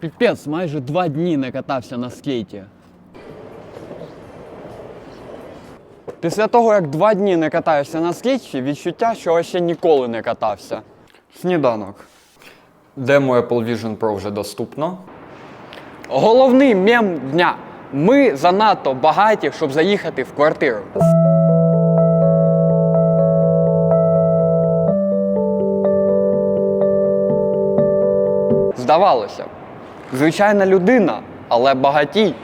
Піпець, майже два дні не катався на скейті. Після того, як два дні не катаєшся на скейті, відчуття, що ще ніколи не катався. Сніданок. Демо Apple Vision Pro вже доступно. Головний мем дня. Ми занадто багаті, щоб заїхати в квартиру. Здавалося б, звичайна людина, але багатій.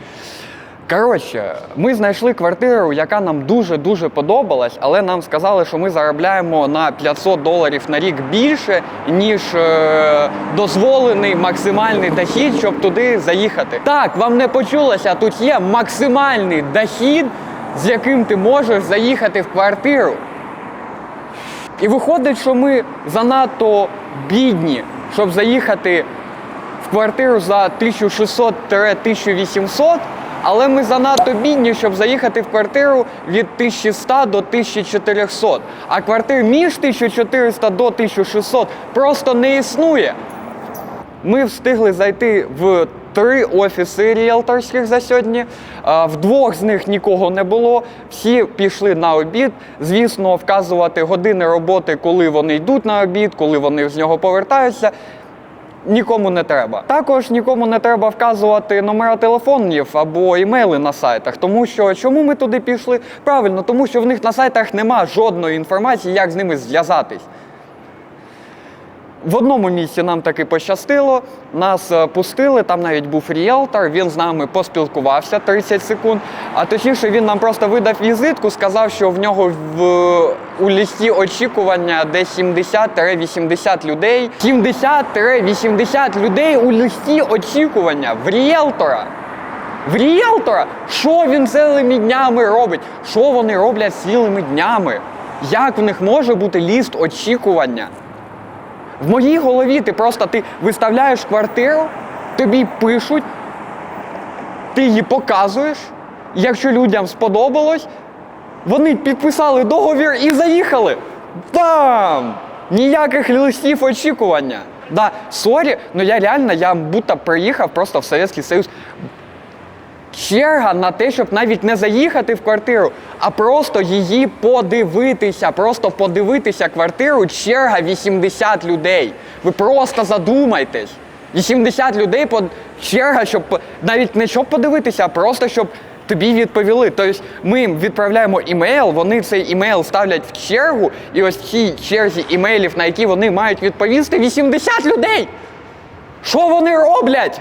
Коротше, ми знайшли квартиру, яка нам дуже-дуже подобалась, але нам сказали, що ми заробляємо на 500 доларів на рік більше, ніж е, дозволений максимальний дохід, щоб туди заїхати. Так, вам не почулося, тут є максимальний дохід, з яким ти можеш заїхати в квартиру. І виходить, що ми занадто бідні, щоб заїхати в квартиру за 1600-1800, але ми занадто бідні, щоб заїхати в квартиру від 1100 до 1400. А квартир між 1400 до 1600 просто не існує. Ми встигли зайти в три офіси ріелторських за сьогодні. В двох з них нікого не було. Всі пішли на обід. Звісно, вказувати години роботи, коли вони йдуть на обід, коли вони з нього повертаються. Нікому не треба. Також нікому не треба вказувати номера телефонів або імейли на сайтах, тому що чому ми туди пішли? Правильно, тому що в них на сайтах нема жодної інформації, як з ними зв'язатись. В одному місці нам таки пощастило, нас е, пустили, там навіть був ріелтор, він з нами поспілкувався 30 секунд. А точніше, він нам просто видав візитку, сказав, що в нього в, у лісті очікування десь 70-80 людей. 70-80 людей у листі очікування в ріелтора. В ріелтора, що він цілими днями робить? Що вони роблять цілими днями? Як в них може бути ліст очікування? В моїй голові ти просто ти виставляєш квартиру, тобі пишуть, ти її показуєш. Якщо людям сподобалось, вони підписали договір і заїхали. Бам! Ніяких листів очікування. Да, сорі, ну я реально, я будто приїхав просто в Совєтський Союз. Черга на те, щоб навіть не заїхати в квартиру, а просто її подивитися. Просто подивитися квартиру. Черга 80 людей. Ви просто задумайтесь. 80 людей под черга, щоб навіть не щоб подивитися, а просто щоб тобі відповіли. Тобто ми їм відправляємо імейл, вони цей імейл ставлять в чергу, і ось в цій черзі імейлів, на які вони мають відповісти, 80 людей. Що вони роблять?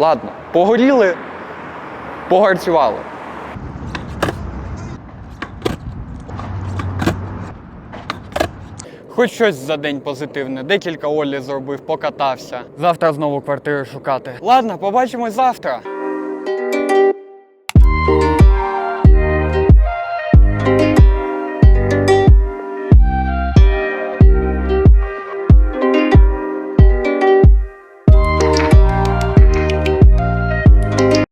Ладно, погоріли, погарцювали. Хоч щось за день позитивне, декілька Олі зробив, покатався. Завтра знову квартиру шукати. Ладно, побачимось завтра.